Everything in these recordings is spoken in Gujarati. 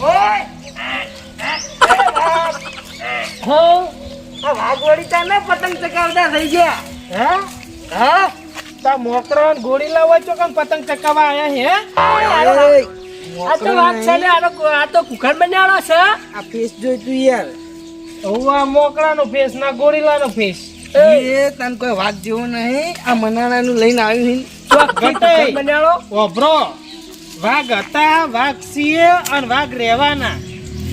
ઓય હું? આ વાઘવાડી પતંગ ચકાવતા થઈ હે? આ તો વાત ને આ તો કુખાર બનાવડો છે. આ ફેસ જોઈ તું યાર ઓવા મોકરાનો ફેસ ના ગોરીલાનો ફેસ. એ તને કોઈ વાત જેવું નહીં. આ મનાનાનું લઈને આવ્યું હિન ઓભરો. વાઘ હતા વાઘ સિંહ અને વાઘ રહેવાના.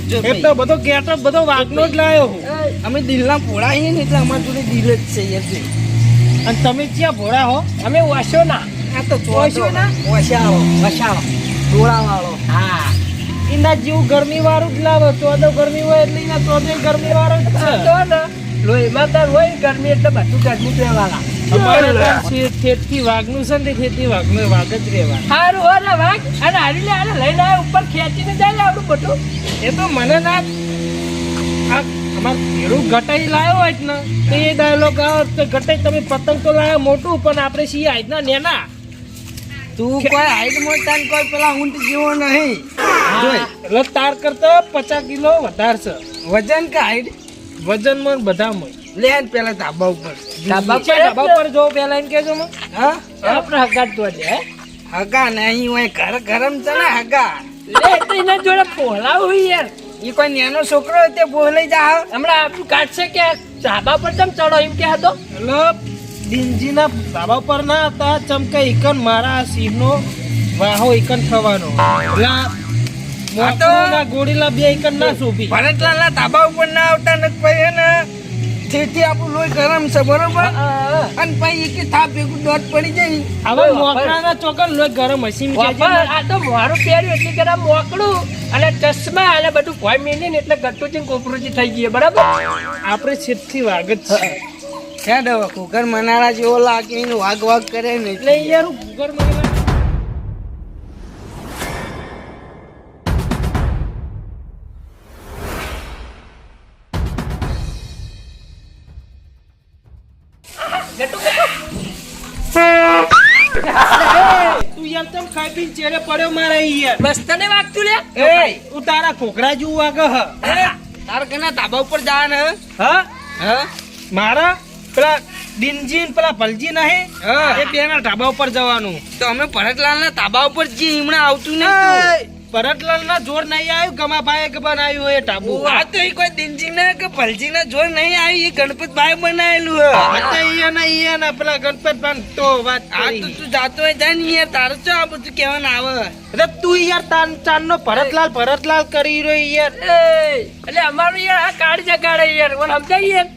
જો એટલો બધો ગેટઅપ બધો વાઘનો જ લાયો હું. અમે દિલના ભોળા છીએ ને એટલે અમારા જોડે દિલ જ છે યાર જો. અને તમે ક્યાં ભોળા હો? અમે વાસો ના આ તો ઓછો ના? વસાળો વસાળો ડોળાવાળો હા. એના જેવું ગરમી વાળું જ લાવો. ચોદો ગરમી હોય એટલે એના ચોદે ગરમી વાળો જ છે. તો ને લોહીમાં તાર હોય ને ગરમી એટલે બધું ગરમી જ રહેવાના અમારે વાઘનું છે ને તે વાઘનું વાઘ જ રહેવા સારું હો વાઘ અને હારી લે આને લઈને આવે ઉપર ખેંચીને જાય આપણું બધું. એ તો મને ના અમાર ઘટાઈ લાવ્યો હોય ને તો એ ડાયલોગ આવે તો ગટાઈ તમે પતંગ તો લાવ્યા મોટું પણ આપણે છીએ આજના નેના. તું કોઈ હાઈટ મોટા કોઈ પેલા ઊંટ જેવો નહીં. એટલે તાર કરતા પચાસ કિલો વધારશે વજન કે હાઈટ? વજનમાં બધા બધામાં. લે ને પેલા ધાબા ઉપર. ધાબા પર ધાબા ઉપર જો પેલા એમ કેજો હા? આપણે હગાત તો દે હગા નહીં હોય ઘર ગરમ છે ને હગા. લે તો જોડે પોલા હોય યાર. એ કોઈ નાનો છોકરો તે બોલાઈ જા હમણાં આપણું કાઢશે કે ધાબા પર તમ ચડો એમ કે હતો એટલે દિનજીના ધાબા પર ના હતા ચમકે ઇકન મારા સિંહનો વાહો ઇકન થવાનો. લા મોટો ના ગોડીલા બે ઇકન ના શોભી. ભરતલાલ ના ધાબા ઉપર ના આવતા ને પછી ને તેથી આપણું લોહી ગરમ છે બરોબર? અને પછી એક થાપ ભેગું દોટ પડી જાય. હવે મોકળાના ચોકર લોહી ગરમ હસી આ તો મારું પહેર્યું એટલે કે આ મોકળું અને ચશ્મા અને બધું ભોય મેલી ને એટલે ગટ્ટુજી કોપરુજી થઈ ગઈ બરાબર? આપણે છેદથી વાઘ જ છે. ક્યાં દવા કુકર મનારા જેવો લાગે વાઘ વાગ વાગ કરે ને. એટલે યાર કુકર ભૂગર મારે યાર બસ તને વાગતું લે? એ હું તારા કોકરા જેવું વાગે હ. તાર કના ધાબા ઉપર જા ને હ? હ? મારા? પેલા દિનજી ને પેલા ભલજી નહીં? હા. એ બેના ઢાબા ઉપર જવાનું. તો અમે ભરતલાલ ના ધાબા ઉપર જી હમણાં આવતું નહીં ભરતલાલ ના જોર નહીં આવ્યું ગમાભાઈ કે બનાવ્યું એ ટાબુ? આ તો એ કોઈ દિનજી ને કે ભલજી ના જોર નહીં આવ્યું એ ગણપત ભાઈ બનાવેલું હે. તો અહીંયા ના અહીંયા ના પેલા ગણપત ભાન તો વાત આ તો તું જાતો હોય જાય ને યાર તારે શું આ બધું કહેવાનું આવે? અરે તું યાર તાન ચાન નો ભરતલાલ ભરતલાલ કરી રહ્યો યાર. એટલે અમારું યાર આ કાઢ જગાડે યાર મને સમજાય યાર?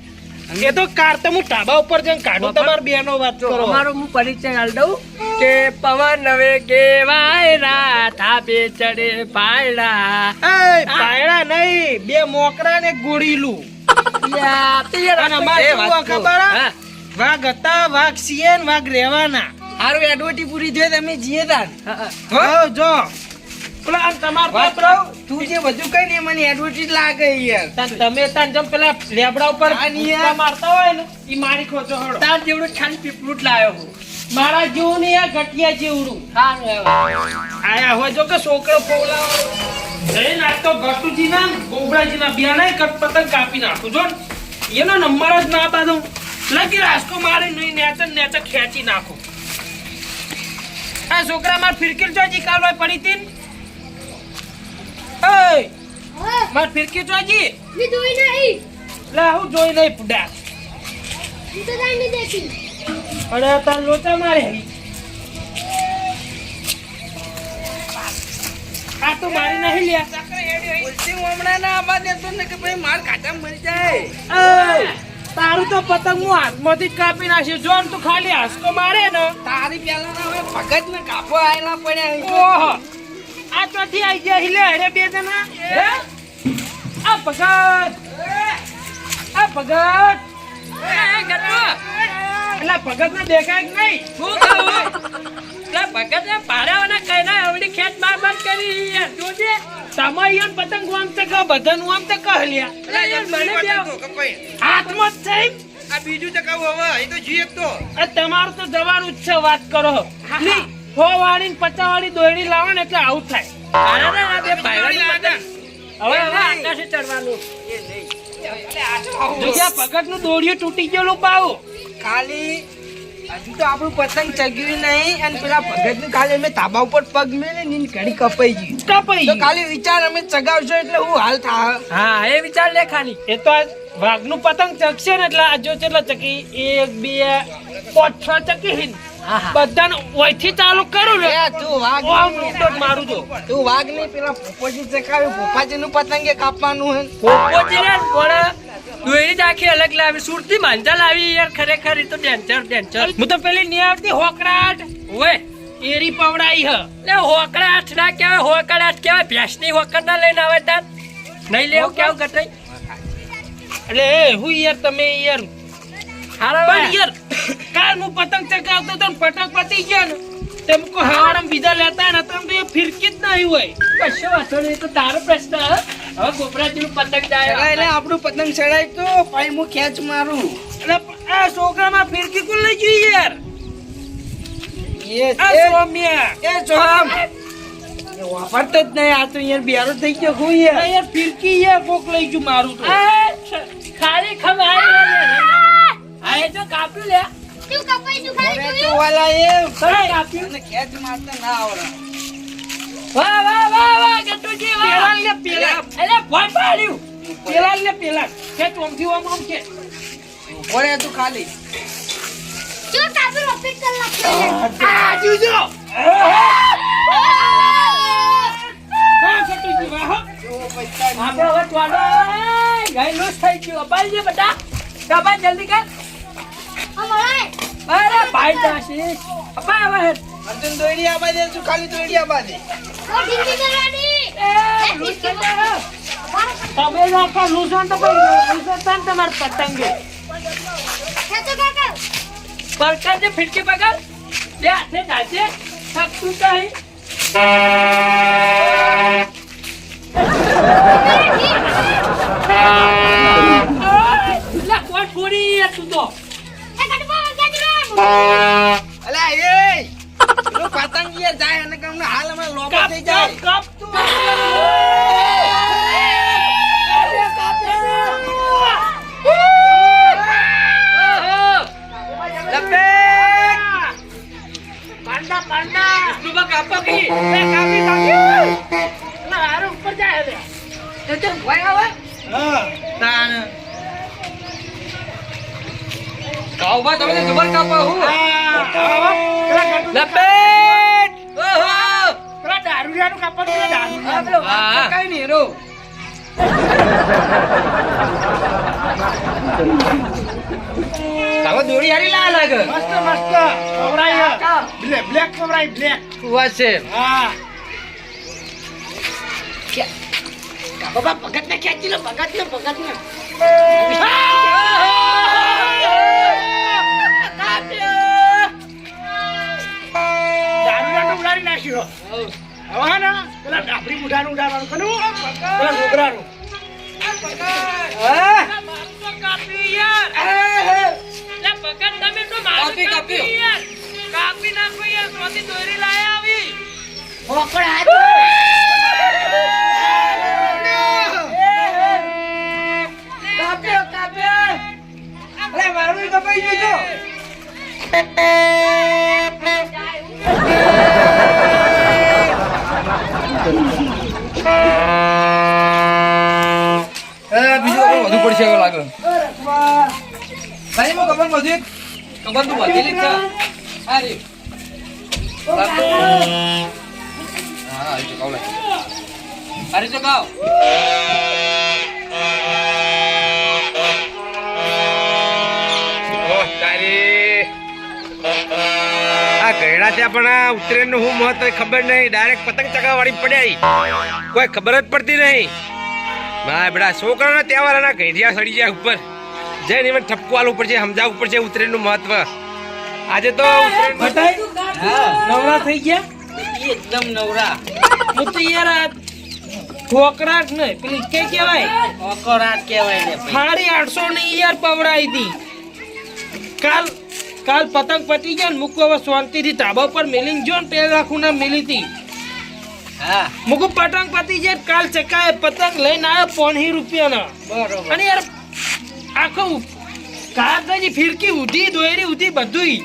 એ તો કાર તો હું ટાબા ઉપર જઈને કાઢું તમારી બેનો વાત કરો. અમારો હું પરિચય આલ દઉં કે પવન હવે કેવાય રા થાપે ચડે પાયડા. એ પાયડા નહીં બે મોકરા ને ગોળીલું. વાઘ હતા વાઘ સીએ ને વાઘ રહેવાના. એડવર્ટી પૂરી તમે જીએ જો. પેલા આમ તમાર તું જે કઈ ને મને લાગે યાર. તમે તાન જેમ પેલા લેબડા ઉપર. મારતા હોય ને ઈ મારી હળો તાર જેવડું ખાલી પીપળું જ લાયો હું. મારા જેવું ને આ ગટિયા જેવડું. આયા હોય જો કે છોકરો પોવલાવો જઈ ના તો ગટુજી ના ગોબરાજી ના કટ પતંગ કાપી નાખું જો. એનો નંબર જ ના પાડું. લગી રાસ્કો મારી નહીં નેચર નેચર ખેંચી નાખું. આ છોકરા માર ફિરકીર ચોજી કાલ હોય પડી તીન. ઓય માર ફિરકી ચોજી મી જોઈ નહીં. લે હું જોઈ નહીં પુડા તો કાંઈ નહીં દેખી. અરે તાર લોચા મારે. આ તો મારી નહીં લ્યા. હું હમણાં ના દેતો ને કે ભાઈ માર કાચા મરી જાય તારું તો પતંગ હું હાથમાંથી જ કાપી નાખ્યું જો તું ખાલી હાસકો મારે ને. તારી પેલા ના હવે ભગત ને કાપો આયેલા પડ્યા ઓહો. આ ચોથી આવી ગયા હિલે? અરે બે જણા. આ ભગત. આ ભગત. એ, એટલે ભગત ને દેખાય કે નહીં? શું કહું? તે ભગતે ને કઈ ના આવડી ખેત માર માર કરી યાર જોજે. તમારી પતંગ આમ તે કા બધાનું આમ તે કહલ્યા લ્યા. મને બે હાથમાં જ છે આ બીજું ચકાવું હવે અહીં તો જીએ તો. તમારું તો જવાનું જ છે વાત કરો. નહીં હો. વાળી ને પચાસ વાળી દોયડી લાવો ને એટલે આવું થાય. ને આ બે હવે હવે આકાશે ચડવાનું. ભગતનું દોડિયું તૂટી ગયેલું પાવું ખાલી હજુ તો આપણું પતંગ ચગ્યું નહીં અને પેલા ભગતનું ખાલી અમે ધાબા ઉપર પગ મેળે ની ઘડી કપાઈ ગઈ કપાઈ તો ખાલી વિચાર અમે ચગાવશો એટલે હું હાલ થા હા એ વિચાર લે ખાલી. એ તો વાઘ વાઘનું પતંગ ચગશે ને એટલે આ જો કેટલા ચકી એક બે પાંચ છ ચકી હિન બધાને ઓયથી ચાલુ કરું ને. તું વાઘ. તો મારું છું. તું વાઘની પેલા પોપોજી ચકાવ્યું પોપાજીનું પતંગે કાપવાનું હે પોપોજીને પણ જ આખી અલગ લાવી સુરતી માંજા લાવી યાર ખરેખર એ તો ડેન્જર ડેન્જર હું તો પેલી નહીં આવતી હોકરાટ ઓય એરી પવડાઈ હ. લે હોકડા ના કહેવાય હોકડા આઠ કહેવાય. ભેંસની હોકડ ના લઈને આવે તાર નહીં લેવું કેવું ગટાઈ એટલે એ હું યાર તમે યાર. હારા પણ યાર કાલ હું પતંગ ચગાવતો તો પતંગ પતી ગયા ને. તેમ કો હવાડમ બીજા લેતા ને તમે ફિરકી જ નહીં હોય. કશો વાંધો નહીં તો તારો પ્રશ્ન હે. ગોપરાજી નું પતંગ જાય એટલે આપણું પતંગ ચડાય તો પછી હું ખેંચ મારું. એટલે આ છોકરામાં ફિરકી કુલ લઈ ગઈ યાર? એ સોમ્યા. એ ચોમ વાપરતો જ નહીં આ તો યાર બિયારો થઈ ગયો હું યાર. યાર ફિરકી યાર કોક લઈ ગયું મારું તો. ખાલી ખમારી આ એ તો કાપ્યું લે. તું કપાઈ તું ખાલી જોયું? તું એ કાપ્યું મને ખેંચ મારતા ના આવડે. વાહ વાહ વાહ વાહ ગટુજી વાહ. પેલા લે પેલા. અરે ભોય પાડ્યું પેલા લે પેલા. કે ચોમથી આમ આમ કે. ઓરે તું ખાલી. જો રોપી કર નાખ્યો આ જોજો હા કટુજી વાહ આપણે હવે ટોડો ગાય લોસ થઈ ગયો. અપાઈ જે બધા. કબા જલ્દી કર. અમારે અરે ભાઈ જાશી. અપા હવે. અર્જુન દોડી આબા દે તું ખાલી દોડી આબા દે તમે નાખો લુસન તો કોઈ તમારે પતંગે. ખેંચો છે ફિરકી પકડ, બે હાથે ચાલશે થકતું કઈ છોડી તું તો? અલા, એ! પેલું પતંગ યાર જાય અને કમને હાલ અમે લોબો થઈ જાય. કપ તું પાંડા પાંડા. કાપો કી? કાપી કાપી. ના હારે ઉપર જાય હવે. તો તે ભોય આવે હા. તાણ. કાઉબા તમે જબર કાપો હું. ઓહો દારૂડિયાનું કાપડ છે દારૂડિયા આ પેલો હા. કઈ નહીં રો તારો દોડી હારી લા લાગે. મસ્ત મસ્ત. ખવડાય બ્લેક બ્લેક ખવડાય બ્લેક. વાત છે. હા. બાબા ભગત ને ખેંચી લો ભગત ને ભગત ને દારૂડિયાનું ઉડાડી નાખ્યો. હવે ને. પેલા ડાબરી બુઢાનું ઉડાડવાનું. કનું પેલા તો મારું કપાઈ કાપી. બીજું વધુ પડશે એવું લાગે. ભાઈ, હું કબર બધું એક? કબર તું બધી લીધ હા રે. હા આ તો કાવ અરે તો આ ત્યાં પણ આ ઉત્તરાયણનું શું મહત્વ એ ખબર નહીં. ડાયરેક્ટ પતંગ ચગાવવાળી પડ્યા કોઈ ખબર જ પડતી નહીં. ભાઈ બેડા છોકરાના તહેવારના ઘેડિયા સડી જાય ઉપર. જઈને એમને ઠપકો છે પડશે ઉપર છે ઉત્તરાયણનું મહત્વ. આજે તો નવરા થઈ ગયા? એકદમ નવરા. હું તો યાર આ ઠોકરા નહીં પેલી કે કહેવાય? અકરાટ કહેવાય ને સાડી આઠસો ની યાર પવડાઈ હતી. કાલ કાલ પતંગ પતી ગયા ને મૂકો હવે શાંતિથી ધાબા પર મેલીને જો ને પેલા લાખું ના મિલી હતી. હા. પતંગ પતી જાય કાલ ચકાય પતંગ લઈને આવ્યો પોણી રૂપિયાનો. બરોબર. અને યાર આખો કાગળની ફિરકી ઉધી દોયરી ઉધી બધુંય.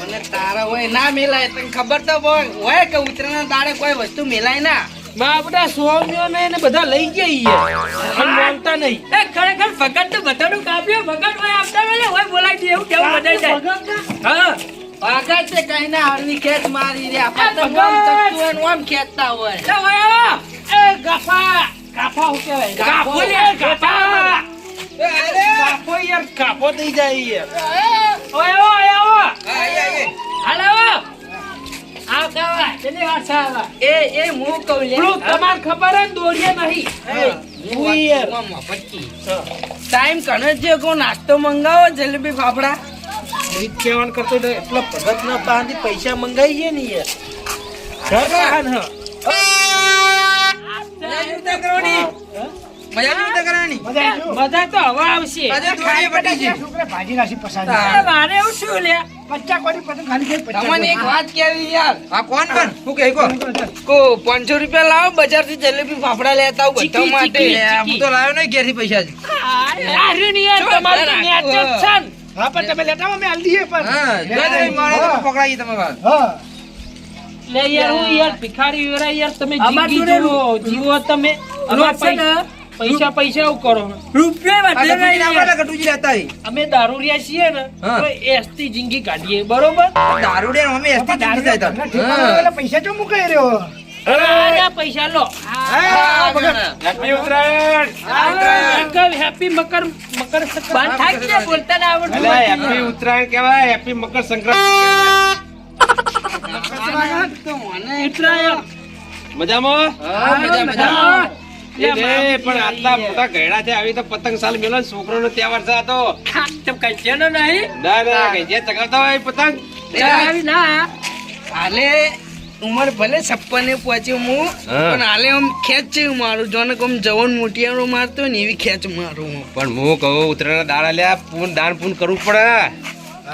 મને તારા હોય ના મેલાય તને ખબર તો હોય. હોય કે ઉતરાના દાડે કોઈ વસ્તુ મેલાય ના? બાપડા બધા સ્વામીઓ ને બધા લઈ જઈએ અને માનતા નહીં. એ ખરેખર ભગત તો બધાનું કાપ્યો ભગત હોય આપતા રહે હોય બોલાવી દે એવું કેવું બધાય જાય હા વાગા છે કઈ ના હળની ખેંચ મારી તો આમ ખેંચતા હોય. એ. એ ગાફા. ગાફા હું કહેવાય? ગાફો લે, ગાફા. ગાફો યાર. ગાફો થઈ જાય યાર. ઓય આવો ઓય આવો. હાલો આવો. આવ કાવા કેટલી વાર છે એ એ હું કહું લે. તમારે ખબર હે દોડીએ નહીં. હું. યાર. ટાઈમ કણ જ કો નાસ્તો મંગાવો જલેબી ફાફડા? કહેવાનું કરતો તો એટલા ભગત ના પાસેથી પૈસા મંગાવીએ ને યાર. મજા તો હવે આવશે. અરે મારે એવું શું લે? તમને એક વાત કેવી યાર. કોણ પણ હું. કહે કો કો 500 રૂપિયા લાવો બજારથી જલેબી ફાફડા લેતા આવું બધા માટે. હું તો લાવ્યો નહીં ઘેરથી પૈસા આ રહ્યું યાર તમારું તો છે ને. હા પણ તમે લેતા અમે આલ દીએ પણ. હા જો જો મારે તો પકડાઈ તમે વાત લે યાર હું યાર ભિખારી વેરા યાર તમે જિંદગી જીવો જીવો તમે. અમાર પૈસા પૈસા કરો. રૂપિયો. અમે દારૂડિયા છીએ ને હા. તો એસટી જિંદગી કાઢીએ બરોબર? દારૂડે અમે એસટી પૈસા જાય મુકાઈ આ પૈસા લો. હેપી મકર મકર સંક્રાંતિ. થાય જ ને, બોલતા ના આવડતું હેપી ઉત્તરાયણ કહેવાય. હેપી મકર સંક્રાંતિ મજામાં? પણ આટલા મોટા ગયડા છે આવી તો પતંગ સાલ મેલો છોકરો નો તહેવાર છે તો. કઈ નહીં? ના ના કઈ ચગાવતા હોય પતંગ? ના. હાલે. ઉંમર ભલે છપ્પન ને પહોંચી હું પણ હાલે આમ ખેંચ છે મારું. જોને કોમ જવન મોટિયારો મારતો ને એવી ખેંચ મારું પણ હું કહું ઉત્તરાયણ દાડા લ્યા પૂન દાન પૂન કરવું પડે.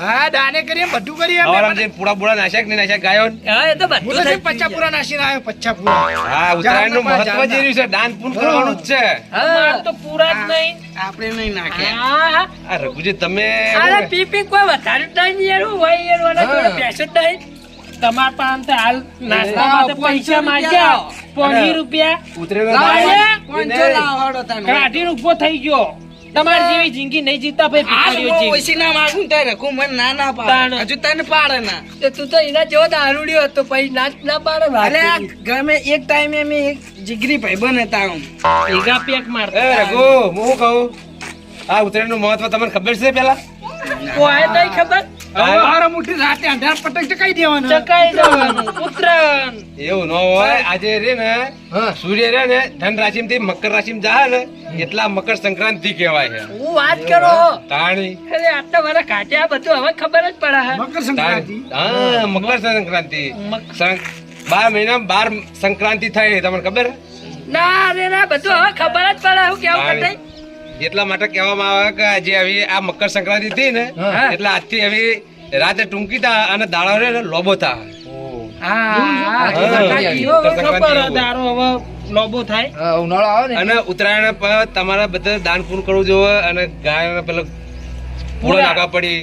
હા દાને કરીએ બધું કરીએ અમે. પૂરા પૂરા નાશ્યા કે નાશ્યા ગાયો? હા, એ તો બધું થઈ પચ્ચા પૂરા નાસીને આવ્યો પચ્ચા પૂરા. હા ઉત્તરાયણનું મહત્વ જે રહ્યું છે દાન પૂન કરવાનું જ છે. અમાર તો પૂરા જ નહીં. આપણે નહીં નાખ્યા. હા આ રઘુજી તમે અરે પી પી કોઈ વધારે ટાઈમ યાર હોય યાર ઓલા જોડે બેસો નહીં. તમારા પાસે હાલ નાસ્તા માટે પૈસા માંગ્યા. પોણી રૂપિયા. ઉત્તરાયણ લાવો. કોણ જો લાવાડો તને કાઢીને ઊભો થઈ ગયો. તમારી જેવી જિંદગી નહીં જીતા ભાઈ ભિખારીઓ હું ના માગું તારે. રખું મને ના ના તાણ. પાડે હજુ તને પાડે ના. તો તું તો એના જેવો દારૂડિયો હતો પછી નાચ ના પાડે અરે ગમે એક ટાઈમે અમે એક જીગરી ભાઈબંધ હતા આમ ભેગા પેક એ મારતા રઘુ હું કહું? આ ઉત્તરાયણનું મહત્વ તમને ખબર છે પેલા? કોઈ નહીં ખબર. મારા મુઠ્ઠી રાતે અંધાર પતંગ ચકાઈ દેવાનો. ચકાઈ દેવાનું ઉત્તરાયણ. એવું ન હોય આજે રે ને સૂર્ય રે ને ધન રાશિ થી મકર ને એટલા મકર સંક્રાંતિ કહેવાય છે. હું વાત કરો. તાણી. અરે મારા બધું હવે ખબર જ પડે હે. મકર સંક્રાંતિ. બાર મહિના બાર સંક્રાંતિ થાય તમને ખબર? ના રે ના બધું હવે ખબર જ પડે. હું કેવું તાણી. એટલા માટે કહેવામાં આવે કે આજે હવે આ મકર સંક્રાંતિ થી ને એટલે આજથી હવે રાતે ટૂંકી થા અને દાડા રે ને લોબો થા હા હા, કાકીઓ મકર સંક્રાંતિ ખબર એવું. દારો હવે લોબો થાય ઉનાળો આવે અને ઉત્તરાયણ પર તમારા બધા દાન પૂર્ણ કરવું જોવે અને ગાય પેલો પૂળો નાખવા પડી.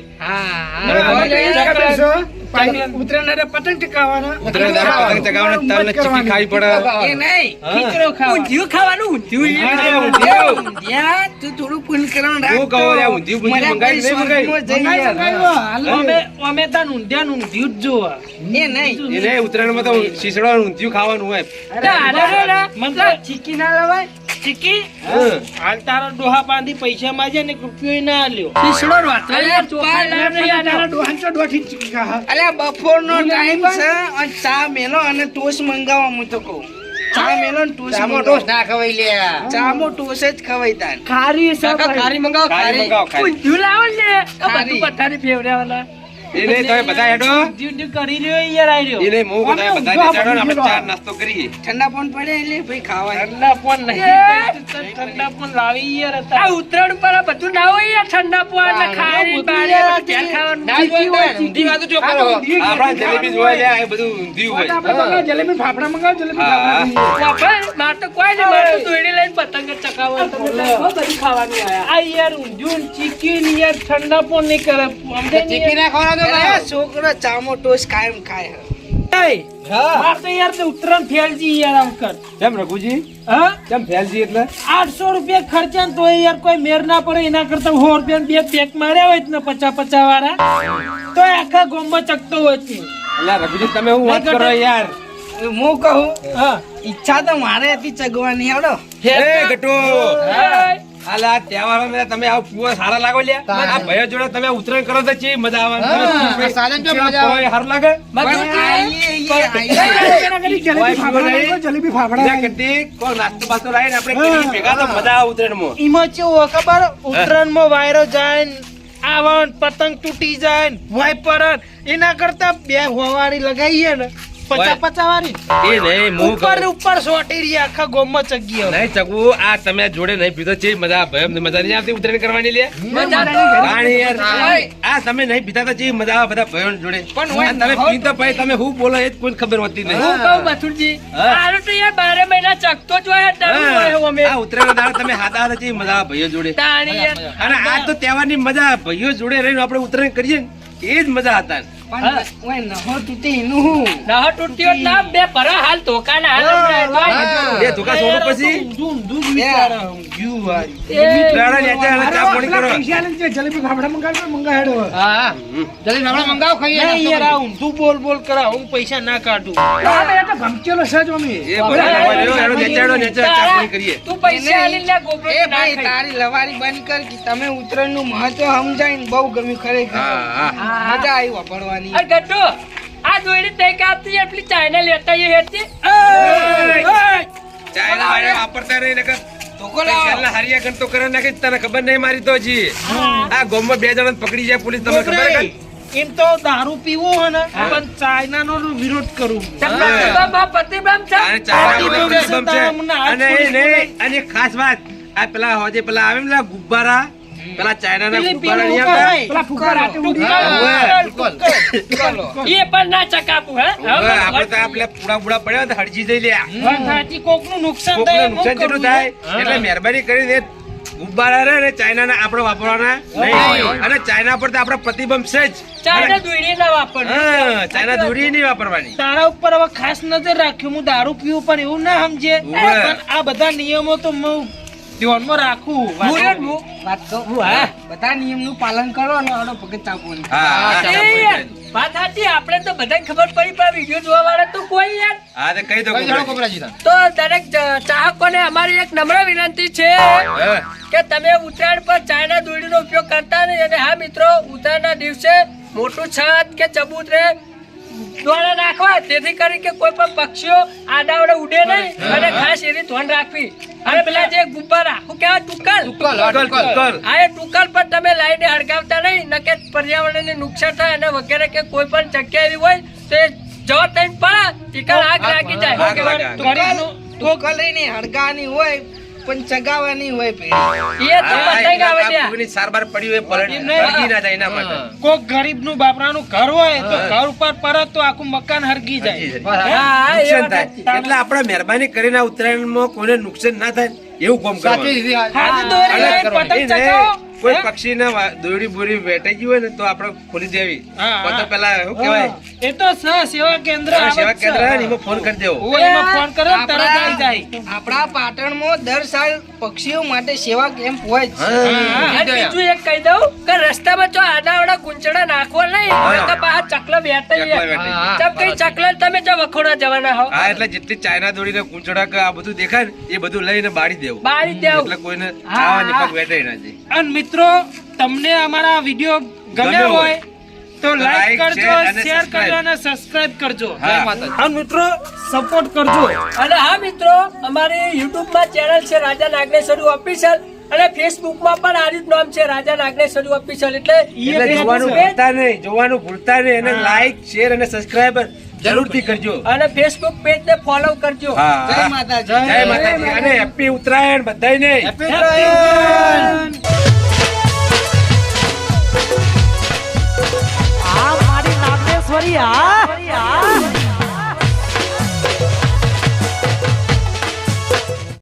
ઉત્તરાયણ પતંગ ચકાવવાના ઉત્તરાયણ પતંગ ચગાવવાના તલને ચીકી ખાવી પડે. એ નહીં ખીચડો ખાવા ઊંધિયું ખાવાનું ઊંધિયું હા, યાર. ઊંધિયું. યાર તું થોડું પૂન કરવાનું રાખ હું કહું, તો. યાર, ઊંધિયું બુંધિયું મારા નહીં મંગાવી? સ્વર્ગમાં જઈ યાર. અમે અમે તાન ઊંધિયા ઊંધિયું જ જોવા. એ નહીં. એને ઉત્તરાયણમાં તો શીસડો ઊંધિયું ખાવાનું હોય. અરે અરે અરે ચીકી ના લવાય. ચીકી હા. હાલ તારા ડોહા પાંધી પૈસા માંગે ને રૂપિયો ના આલ્યો પીસડો વાતો અરે યાર ચોખા ના ટાઈમ છે અને ચા મેલો અને ટોસ મંગાવવા હું તો કહું. ચા મેલો ને ટોસ મંગાવો. ના ખવાય લે. ચામો ટોસ જ ખવાઈ તાન ખારી. ખારી. મંગાવો ખારી ખારી. મંગાવો, ખારી. લાવો બધું ખારી. પથારી ફેવડાવાના એ નહીં, તો બધા હેડો. ઊંધિયું કરી રહ્યો યાર આઈ રહ્યો. એને મો હું બધા બધા બેસાડો ને આપણે ચા નાસ્તો કરીએ. ઠંડા પણ પડે એટલે ભાઈ ખાવા ઠંડા પણ નહીં. ઠંડા પણ લાવી યાર આ ઉતરાણ પર બધું ના હોય યાર ઠંડા પોવા જલેબી જોવા લે આ બધું ઊંધિયું હોય. આપણે જલેબી ફાફડા મંગાવો જલેબી. છોકરા ચામો ટોસ કાયમ ખાય. હે. હા તો યાર તે ઉત્તરાયણ ફેલજી યાર આમ કર કેમ રઘુજી? હા? કેમ ફેલજી એટલે? આઠસો રૂપિયા ખર્ચા ને તોય યાર કોઈ મેર ના પડે એના કરતા સો રૂપિયા બે પેક માર્યા હોય ને પચાસ પચાસ વાળા તો આખા ગોમમાં ચકતો હોય છે. અલા રઘુજી તમે હું વાત કરો યાર? હું કહું? હા. ઈચ્છા તો મારે હતી ચગવાની આવડો. એ ગટુ. હાય. આલા તહેવારોમાં તમે આવ પૂવા સારા લાગો લ્યા. આ ભાઈઓ જોડે તમે ઉતરાયણ કરો તો ચી મજા આવે? સાધન જો મજા આવે. પોળો લાગે? બધું આઈએ, આઈએ, આઈએ. જલેબી ફાફડા લાવો, જલેબી ફાફડા ત્યાં કરતી કોઈ નાસ્તો બાસ્તો લાવીને આપણે કરીએ ભેગા તો મજા આવે ઉતરાયણમાં ઈમાં કેવું હોય ખબર? ઉત્તરાયણમાં વાયરો જાય આવન પતંગ તૂટી જાય એના કરતા બે હોવારી લગાવીએ ને પચા પચા વારી એ નહીં હું ઉપર ઉપર સોટી રહી આખા ગોમમાં ચગી નહીં ચકુ આ તમે જોડે નહીં પીધો છે મજા આવે એમને મજા નહીં આવતી ઉતરાયણ કરવાની લે? મજા યાર આ તમે નહીં પીતા તો ચી મજા આવે બધા ભાઈઓ જોડે. પણ હોય તમે પીતા પછી તમે શું બોલો એ જ કોઈ ખબર હોતી નહીં. હું કહું મથુરજી, હા. તો યાર બારે મહિના ચગતો જ હોય, ડરવું અમે. આ ઉતરાયણ દાડે તમે ચી મજા આવે ભાઈઓ જોડે. તાણી યાર. અને આ તો તહેવારની મજા ભાઈઓ જોડે રહીને આપણે ઉતરાયણ કરીએ ને એ જ મજા હતા. બોલ બોલ કરા હું પૈસા ના કાઢું. ગમચેલો સજ કરીએ. તું પૈસા આલીને લે, ગોબરો એ ભાઈ તારી લવારી બંધ કર તમે ઉત્તરાયણનું મહત્વ સમજાય બહુ ગમ્યું ખરેખર. મજા આવી વાપરવાની. અરે ગટ્ટુ, આ દોયડી તઈ કાપતી પેલી ચાઇના લેતા આવીએ હેઠી. ચાઇના વાળા વાપરતા નહીં નકર ધોકો લાવો. પૈસાના હારિયા ગણ તો કરે નાખે તને ખબર નહીં મારી તો હજી. આ ગામમાં બે જણા પકડી જાય પોલીસ તમને ખબર હે કાંઈ? એમ તો દારૂ પીવો ને પણ ચાઇના નો વિરોધ કરું. અને એ ખાસ વાત આ પેલા હોજે પેલા આવે ને ગુબ્બારા પેલા ચાઇના ના પેલું ફુગ્ગા રાતે ઉડી. એ પણ ના ચકાપુ હે? હવે આપણે તો આ પૂડા પૂડા પડ્યા તો હરજી જઈ લ્યા. વાત કોકનું નુકસાન કોકને થાય નુકસાન જેટલું થાય એટલે મહેરબાની કરીને ગુબ્બારા રે ને ચાઇનાના આપણે વાપરવાના નહીં. અને ચાઇના પર તો આપણા પ્રતિબંધ છે જ. ચાઇના દોયડી ના વાપરવાની હા ચાઇના દોરી નહીં વાપરવાની. તારા ઉપર હવે ખાસ નજર રાખ્યું હું દારૂ પીવું પણ એવું ના સમજે. પણ આ બધા નિયમો તો હું ધ્યાનમાં રાખું. હું હું. વાત તો બધા નિયમનું પાલન કરો ને આનો ભગત હા, હા, યાર, વાત સાચી આપણે તો બધાને ખબર પડી પણ વીડિયો જોવા વાળા તો કોઈ યાર. હા તો કહી દો. તો દરેક ચાહકોને અમારી એક નમ્ર વિનંતી છે કે તમે ઉત્તરાયણ પર ચાયના દોરડીનો ઉપયોગ કરતા નહીં અને હા મિત્રો ઉત્તરાયણના દિવસે મોટું છત કે ચબૂતરે દોડા નાખવા. તેથી કરી કે કોઈ પણ પક્ષીઓ આડાવડે ઉડે નહીં અને ખાસ એની ધોન રાખવી. અને પેલા જે ગુબ્બારા શું કહેવાય? ટુકલ? ટુકલ. હા એ ટુકલ. પણ તમે લાઈને હળગાવતા નહીં. નકે પર્યાવરણને નુકસાન થાય અને વગેરે કે કોઈ પણ જગ્યા એવી હોય તો એ જવા થઈને પડે ટીકલ આગ લાગી જાય. ટુકલ ટુકલની હળગાની હોય પણ ચગાવવાની હોય એ તો આવે આ ત્યાં. સારવાર પડી હોય પલટ ના જાય એના માટે. કોક ગરીબનું બાપરાનું ઘર હોય તો ઘર ઉપર પરત તો આખું મકાન હરગી જાય. હા, નુકસાન થાય. એટલે આપણે મહેરબાની કરીને ઉત્તરાયણમાં કોઈને નુકસાન ના થાય એવું કામ કરવાનું. દોરી. કોઈ પક્ષી ને દોરી બોરી વેટાઈ ગઈ હોય ને તો આપણે ખોલી દેવી. તો પેલા શું કહેવાય? એ તો સેવા કેન્દ્ર સેવા કેન્દ્ર ને એમાં ફોન કરી દેવો. એમાં ફોન કરો તરત આવી જાય. આપણા પાટણમાં દર સાલ પક્ષીઓ માટે સેવા કેમ્પ હોય છે. બીજું એક કહી દઉં કે રસ્તામાં જો આડાવડા ગુંચડા નાખવા નહીં તો બહાર ચકલો. ચમ કઈ ચકલો તમે જો વખોડા જવાના હો. હા એટલે જેટલી ચાઇના દોરીને કૂંચડા કે આ બધું દેખાય ને એ બધું લઈને બાળી દેવું. બાળી દેવું. એટલે કોઈને ખાવાની પગ વેટાઈ ના જાય. અને મિત્રો તમને અમારા વીડિયો ગમ્યો ગમ્યો હોય તો લાઈક કરજો શેર. કરજો અને સબસ્ક્રાઇબ કરજો. હા. મિત્રો સપોર્ટ કરજો. અને હા મિત્રો અમારી યુટ્યુબમાં ચેનલ છે રાજા નાગેશ્વરી ઓફિશિયલ અને ફેસબુકમાં પણ આ રીત નામ છે રાજા નાગેશ્વરી ઓફિશિયલ એટલે જોવાનું ભૂલતા નહીં જોવાનું ભૂલતા નહીં અને લાઈક શેર અને સબસ્ક્રાઇબર જરૂરથી કરજો. અને ફેસબુક પેજ ને ફોલો કરજો. જય. માતાજી. જય માતાજી. અને હેપી ઉત્તરાયણ બધાને નહીં Happy ઈશ્વરી આ